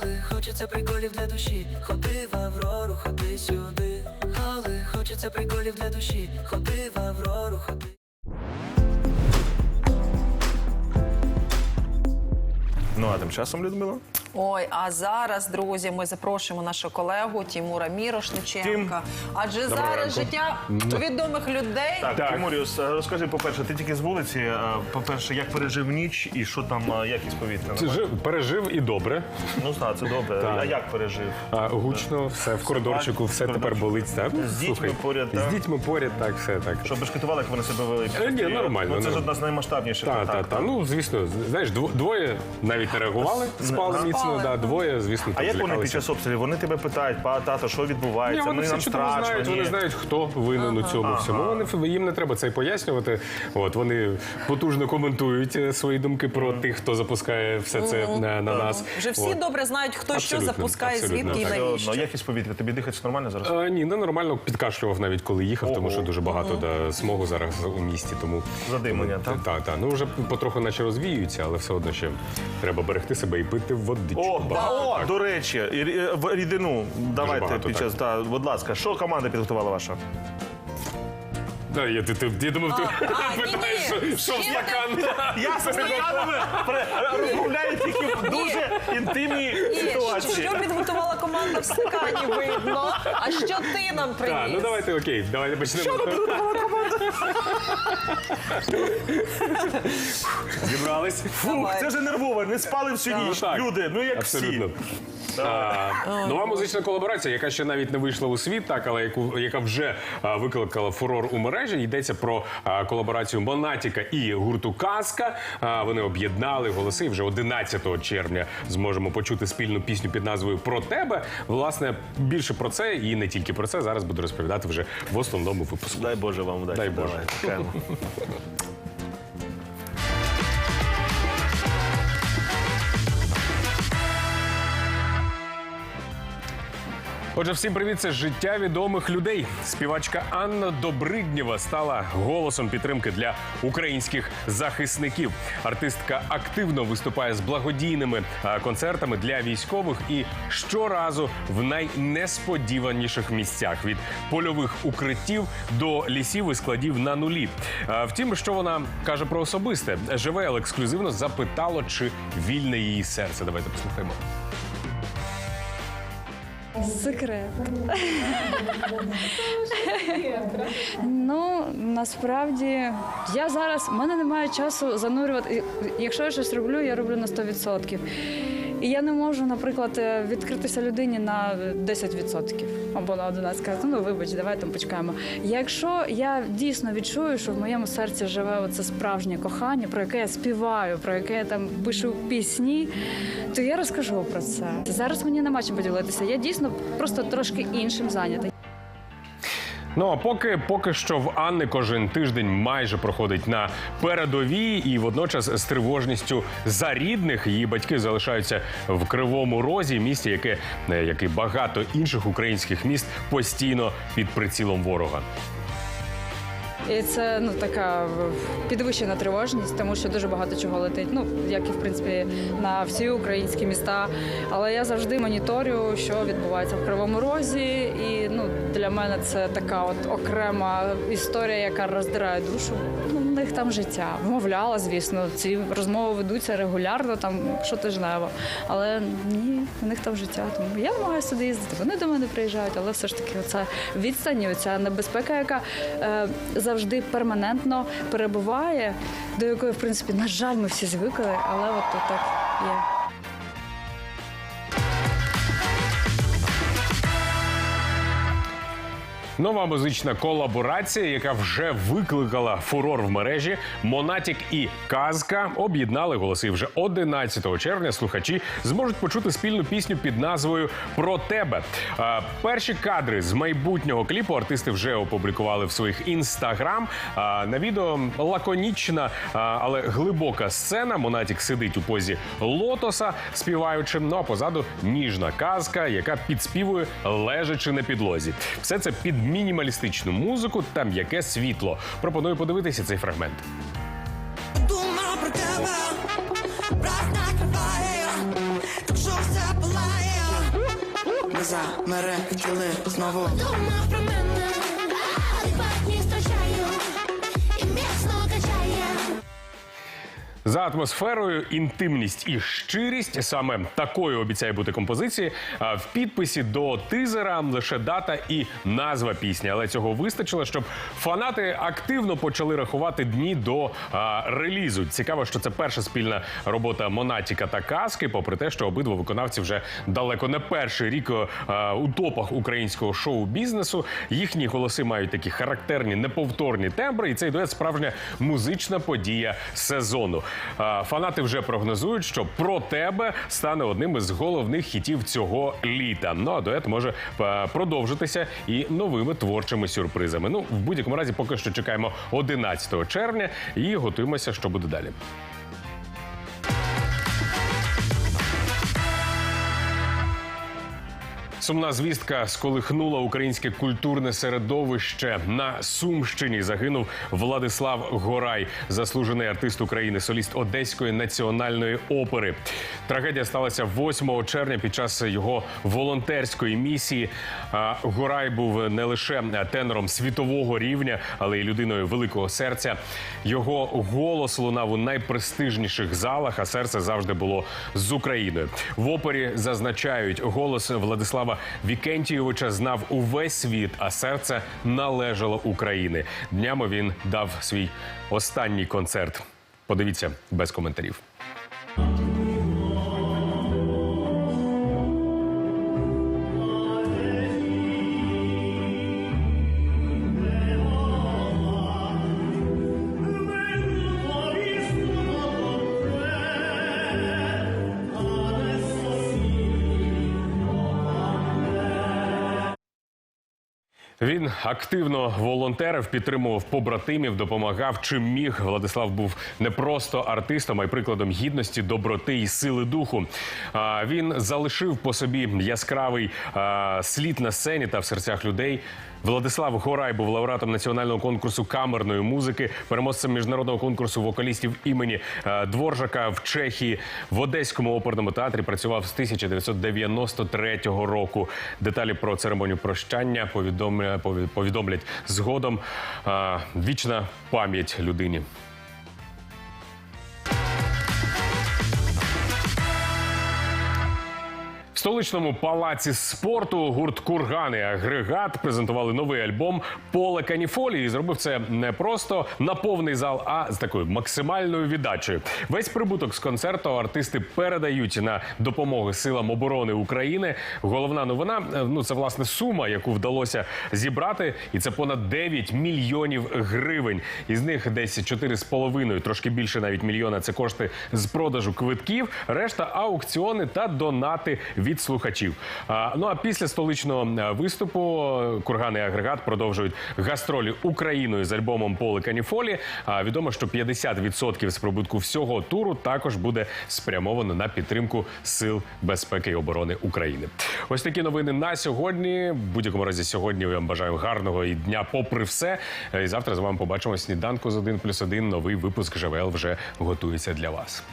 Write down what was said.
Хали, хочеться приколів для душі. Ходи в Аврору, ходи сюди. Хали, хочеться приколів для душі. Ходи в Аврору, ходи. Ну а тим часом, Людмила? Ой, а зараз, друзі, ми запрошуємо нашого колегу Тімура Мірошниченка. Тім, Адже доброго зараз ранку. життя відомих людей. Так, Так. Тимуріус, е, розкажи, по-перше, ти тільки з вулиці. е, По-перше, як пережив ніч і що там е, якість повітря? Це жив, пережив і добре. Ну так, це добре. Так. А як пережив? А, гучно, все в коридорчику, все тепер болить. Так? З дітьми поряд, так? З дітьми поряд, так, все так. Щоб бешкетували, як вони себе вели? Е, ні, нормально, Ну, це ж нормально. одна з наймасштабніших Так, так, так. Ну, звісно, знаєш, дво- двоє навіть не реагували, спали Спали. Міцно, да, двоє, звісно, А там як вони під злякалися. час обстрілів? Вони тебе питають, па, тато, що Ні, відбувається? вони Мені все нам чудово страшно. знають, вони ні. знають, хто винен у цьому всьому. Вони їм не треба це й пояснювати. От вони потужно коментують е, свої думки про тих, хто запускає все це на, на нас. Вже всі От. добре знають, хто що запускає, абсолютно, звідки і так. Все навіщо. одно, якість повітря, тобі дихати нормально зараз? А, ні, не нормально підкашлював навіть коли їхав, тому Ого. що дуже багато да, смогу зараз у місті. Тому Задимлення, так? Так, так. Ну вже потроху наче розвіюються, але все одно ще треба берегти себе і пити водичку. О, о, до речі, в рідину давайте багато, під так. час. Та, будь ласка, що команда підготувала ваша? Да, я, ти, ти, я думав, ти А, ні, питаєш, ні. що, що в стакан. Я з стаканами розмовляю тільки в дуже інтимній Ні, ситуації. що підготувала команда в стакані видно. А що ти нам приніс? Так, ну давайте окей, давайте почнемо. Зібрались. Фух, Давай. це вже нервово, не спали всю ніч. так. Люди, ну як Абсолютно. А, нова музична колаборація, яка ще навіть не вийшла у світ, так але яку яка вже а, викликала фурор у мережі. Йдеться про а, колаборацію Монатіка і гурту Казка. А, вони об'єднали голоси. Вже 11 червня зможемо почути спільну пісню під назвою Про тебе. Власне, більше про це і не тільки про це зараз буду розповідати вже в основному випуску. Дай Боже вам удачі. Дай Боже. Давай, Отже, всім привіт, це життя відомих людей. Співачка Анна Добриднєва стала голосом підтримки для українських захисників. Артистка активно виступає з благодійними е, концертами для військових і щоразу в найнесподіваніших місцях від польових укриттів до лісів і складів на нулі. Е, Втім, що вона каже про особисте, ЖВЛ ексклюзивно запитало, чи вільне її серце. Давайте послухаємо. Секрет. ну насправді я зараз в мене немає часу занурювати. Якщо я щось роблю, я роблю на 100%. І я не можу, наприклад, е, відкритися людині на 10% або на 11%. Кажу, ну вибач, давай там почекаємо. Якщо я дійсно відчую, що в моєму серці живе оце справжнє кохання, про яке я співаю, про яке я там пишу пісні, то я розкажу про це. Зараз мені нема чим поділитися. Я дійсно просто трошки іншим зайнята. Ну а поки поки що в Анни кожен тиждень майже проходить на передовій, і водночас з тривожністю за рідних її батьки залишаються в кривому розі, місті, яке е, як і багато інших українських міст постійно під прицілом ворога. І це ну така підвищена тривожність, тому що дуже багато чого летить. Ну як і в принципі на всі українські міста. Але я завжди моніторю, що відбувається в Кривому Розі. І ну для мене це така от окрема історія, яка роздирає душу. Ну, в них там життя. Вмовляла, звісно, ці розмови ведуться регулярно, там щотижнево. Але ні, у них там життя. Тому я намагаюся сюди їздити. Вони до мене приїжджають, але все ж таки, оця відстань, оця небезпека, яка е, завжди перманентно перебуває, до якої, в принципі, на жаль, ми всі звикли, але от так є. Нова музична колаборація, яка вже викликала фурор в мережі. Монатік і Казка об'єднали голоси. Вже 11 червня слухачі зможуть почути спільну пісню під назвою Про тебе. Перші кадри з майбутнього кліпу артисти вже опублікували в своїх інстаграм. На відео лаконічна, але глибока сцена. Монатік сидить у позі лотоса, співаючи. Ну а позаду ніжна казка, яка підспівує лежачи на підлозі. Все це під мінімалістичну музику та м'яке світло. Пропоную подивитися цей фрагмент. Думав про тебе, брат накриває, так що все палає. замерехтіли знову. Думав про мене, За атмосферою, інтимність і щирість саме такою обіцяє бути композиції. В підписі до тизера лише дата і назва пісні, але цього вистачило, щоб фанати активно почали рахувати дні до а, релізу. Цікаво, що це перша спільна робота Монатіка та Каски, попри те, що обидва виконавці вже далеко не перший рік а, у топах українського шоу-бізнесу. Їхні голоси мають такі характерні неповторні тембри, і цей дует справжня музична подія сезону. Фанати вже прогнозують, що про тебе стане одним із головних хітів цього літа. Ну а дует може е, продовжитися і новими творчими сюрпризами. Ну в будь-якому разі, поки що чекаємо 11 червня і готуємося, що буде далі. Сумна звістка сколихнула українське культурне середовище. На Сумщині загинув Владислав Горай, заслужений артист України, соліст Одеської національної опери. Трагедія сталася 8 червня під час його волонтерської місії. Горай був не лише тенором світового рівня, але й людиною великого серця. Його голос лунав у найпрестижніших залах, а серце завжди було з Україною. В опері зазначають, голос Владислава Вікентійовича знав увесь світ, а серце належало Україні. Днями він дав свій останній концерт. Подивіться без коментарів. Він активно волонтерив, підтримував побратимів, допомагав чим міг. Владислав був не просто артистом, а й прикладом гідності, доброти і сили духу. Він залишив по собі яскравий слід на сцені та в серцях людей. Владислав Горай був лауреатом національного конкурсу камерної музики, переможцем міжнародного конкурсу вокалістів імені е, Дворжака в Чехії. В Одеському оперному театрі працював з 1993 року. Деталі про церемонію прощання повідомля- пові- повідомлять згодом. Е, Вічна пам'ять людині. В столичному палаці спорту гурт Курган і агрегат презентували новий альбом Поле Каніфолі. І зробив це не просто на повний зал, а з такою максимальною віддачею. Весь прибуток з концерту артисти передають на допомогу силам оборони України. Головна новина е, ну це власне сума, яку вдалося зібрати, і це понад 9 мільйонів гривень. Із них десь 4,5, трошки більше навіть мільйона. Це кошти з продажу квитків, решта аукціони та донати від слухачів. Ну а після столичного е, виступу е, курган і агрегат продовжують гастролі Україною з альбомом Поле Каніфолі. Відомо, що 50% з прибутку всього туру також буде спрямовано на підтримку сил безпеки і оборони України. Ось такі новини на сьогодні. В будь-якому разі сьогодні я вам бажаю гарного і дня, попри все. Е, І завтра з вами побачимо сніданку з 1 плюс 1. Новий випуск ЖВЛ вже готується для вас.